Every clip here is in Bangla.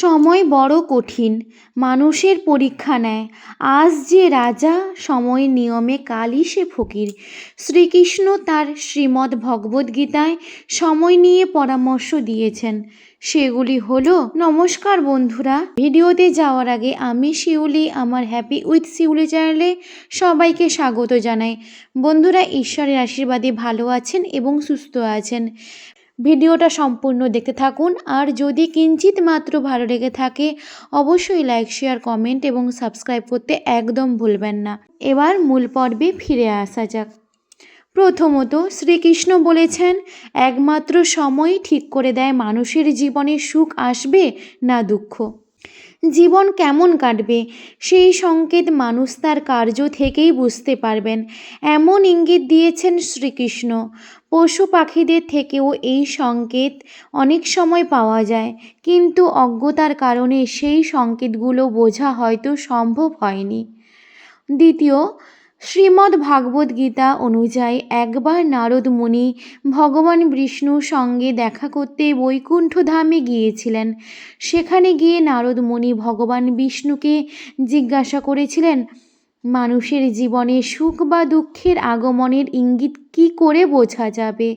সময় বড় কঠিন। মানুষের পরীক্ষা নেয়। আজ যে রাজা সময় নিয়মে কালই সে ফকির। শ্রীকৃষ্ণ তার শ্রীমদ্ ভগবদ্গীতায় সময় নিয়ে পরামর্শ দিয়েছেন। সেগুলি হলো, নমস্কার বন্ধুরা, ভিডিওতে যাওয়ার আগে আমি শিউলি, আমার হ্যাপি উইথ শিউলি চ্যানেলে সবাইকে স্বাগত জানাই। বন্ধুরা, ঈশ্বরের আশীর্বাদে ভালো আছেন এবং সুস্থ আছেন। ভিডিওটা সম্পূর্ণ দেখতে থাকুন। আর যদি কিঞ্চিত মাত্র ভালো লেগে থাকে, অবশ্যই লাইক শেয়ার কমেন্ট এবং সাবস্ক্রাইব করতে একদম ভুলবেন না। এবার মূল পর্বে ফিরে আসা যাক। প্রথমত, শ্রীকৃষ্ণ বলেছেন, একমাত্র সময় ঠিক করে দেয় মানুষের জীবনে সুখ আসবে না দুঃখ। জীবন কেমন কাটবে? সেই সংকেত মানুষ তার কার্য থেকেই বুঝতে পারবেন। এমন ইঙ্গিত দিয়েছেন শ্রীকৃষ্ণ। পশু পাখিদের থেকেও এই সংকেত অনেক সময় পাওয়া যায়। কিন্তু অজ্ঞতার কারণে সেই সংকেতগুলো বোঝা হয়তো সম্ভব হয়নি। দ্বিতীয় শ্রীমদ্ ভাগবত গীতা অনুযায়ী একবার নারদ মুনি ভগবান বিষ্ণুর সঙ্গে দেখা করতে বৈকুণ্ঠ ধামে গিয়েছিলেন। সেখানে গিয়ে নারদ মুনি ভগবান বিষ্ণুকে জিজ্ঞাসা করেছিলেন মানুষের জীবনে সুখ বা দুঃখের আগমনের ইঙ্গিত কি করে বোঝা যাবে?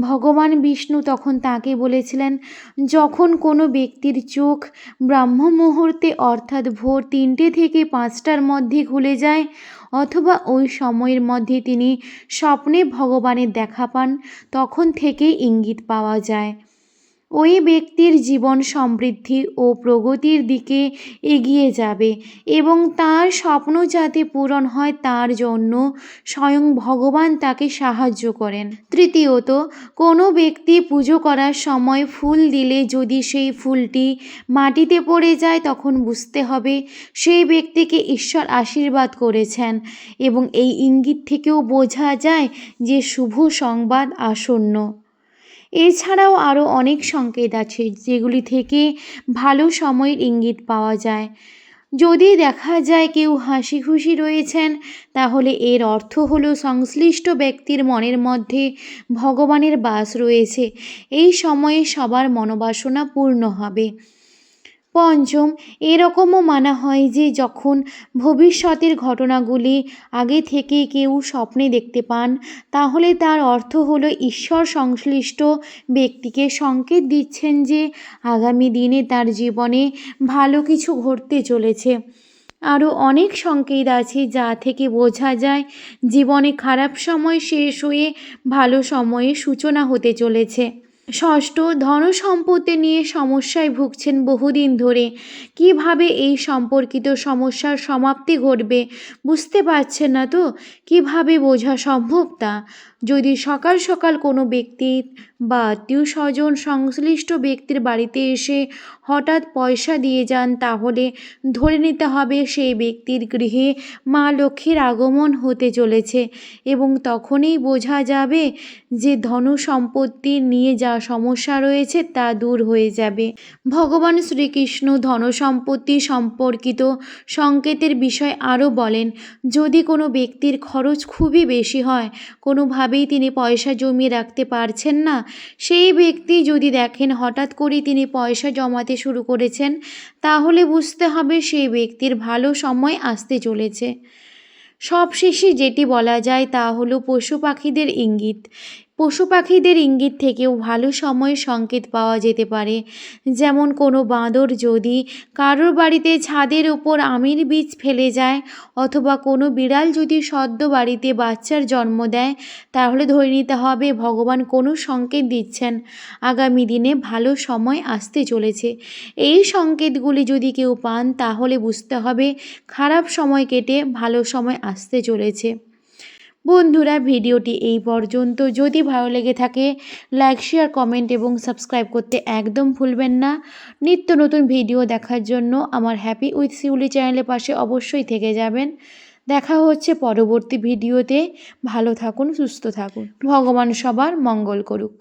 ভগবান বিষ্ণু তখন তাকে বলেছিলেন, যখন কোনো ব্যক্তির চোখ ব্রাহ্ম মুহূর্তে অর্থাৎ ভোর তিনটে থেকে পাঁচটার মধ্যে খুলে যায় অথবা ওই সময়ের মধ্যে তিনি স্বপ্নে ভগবানের দেখা পান, তখন থেকেই ইঙ্গিত পাওয়া যায়। ওই ব্যক্তির জীবন সমৃদ্ধি ও প্রগতির দিকে এগিয়ে যাবে এবং তার স্বপ্ন যাতে পূরণ হয় তার জন্য স্বয়ং ভগবান তাকে সাহায্য করেন। তৃতীয়ত, কোনো ব্যক্তি পুজো করার সময় ফুল দিলে যদি সেই ফুলটি মাটিতে পড়ে যায় তখন বুঝতে হবে সেই ব্যক্তিকে ঈশ্বর আশীর্বাদ করেছেন এবং এই ইঙ্গিত থেকেও বোঝা যায় যে শুভ সংবাদ আসন্ন। এছাড়াও আরও অনেক সংকেত আছে যেগুলি থেকে ভালো সময়ের ইঙ্গিত পাওয়া যায়। যদি দেখা যায় কেউ হাসি খুশি রয়েছেন, তাহলে এর অর্থ হল সংশ্লিষ্ট ব্যক্তির মনের মধ্যে ভগবানের বাস রয়েছে। এই সময়ে সবার মনোবাসনা পূর্ণ হবে। পঞ্চম, এরকমও মানা হয় যে যখন ভবিষ্যতের ঘটনাগুলি আগে থেকে কেউ স্বপ্নে দেখতে পান, তাহলে তার অর্থ হলো ঈশ্বর সংশ্লিষ্ট ব্যক্তিকে সংকেত দিচ্ছেন যে আগামী দিনে তার জীবনে ভালো কিছু ঘটতে চলেছে। আরও অনেক সংকেত আছে যা থেকে বোঝা যায় জীবনে খারাপ সময় শেষ হয়ে ভালো সময়ে সূচনা হতে চলেছে। ষষ্ঠ ধন সম্পত্তি নিয়ে সমস্যায় ভুগছেন বহুদিন ধরে। কীভাবে এই সম্পর্কিত সমস্যার সমাপ্তি ঘটবে বুঝতে পারছেন না তো? কীভাবে বোঝা সম্ভব তা? যদি সকাল সকাল কোনো ব্যক্তির বা আত্মীয় স্বজন সংশ্লিষ্ট ব্যক্তির বাড়িতে এসে হঠাৎ পয়সা দিয়ে যান, তাহলে ধরে নিতে হবে সেই ব্যক্তির গৃহে মা লক্ষ্মীর আগমন হতে চলেছে এবং তখনই বোঝা যাবে যে ধন সম্পত্তি নিয়ে যা সমস্যা রয়েছে তা দূর হয়ে যাবে। ভগবান শ্রীকৃষ্ণ ধন সম্পত্তি সম্পর্কিত সংকেতের বিষয় আরও বলেন, যদি কোনো ব্যক্তির খরচ খুবই বেশি হয়, কোনোভাবেই তিনি পয়সা জমিয়ে রাখতে পারছেন না। সেই ব্যক্তি যদি দেখেন হঠাৎ করেই তিনি পয়সা জমাতে শুরু করেছেন, তাহলে বুঝতে হবে সেই ব্যক্তির ভালো সময় আসতে চলেছে। সবশেষে যেটি বলা যায় তা হলো পশু পাখিদের ইঙ্গিত। পশু পাখিদের ইঙ্গিত থেকেও ভালো সময়ের সংকেত পাওয়া যেতে পারে। যেমন কোনো বাঁদর যদি কারোর বাড়িতে ছাদের ওপর আমের বীজ ফেলে যায় অথবা কোনো বিড়াল যদি সদ্য বাড়িতে বাচ্চার জন্ম দেয়, তাহলে ধরে নিতে হবে ভগবান কোনো সংকেত দিচ্ছেন। আগামী দিনে ভালো সময় আসতে চলেছে। এই সংকেতগুলি যদি কেউ পান, তাহলে বুঝতে হবে খারাপ সময় কেটে ভালো সময় আসতে চলেছে। বন্ধুরা, ভিডিওটি এই পর্যন্ত। যদি ভালো লেগে থাকে লাইক শেয়ার কমেন্ট এবং সাবস্ক্রাইব করতে একদম ভুলবেন না। নিত্য নতুন ভিডিও দেখার জন্য আমার হ্যাপি উইথ শিউলি চ্যানেলের পাশে অবশ্যই থেকে যাবেন। দেখা হচ্ছে পরবর্তী ভিডিওতে। ভালো থাকুন, সুস্থ থাকুন। ভগবান সবার মঙ্গল করুক।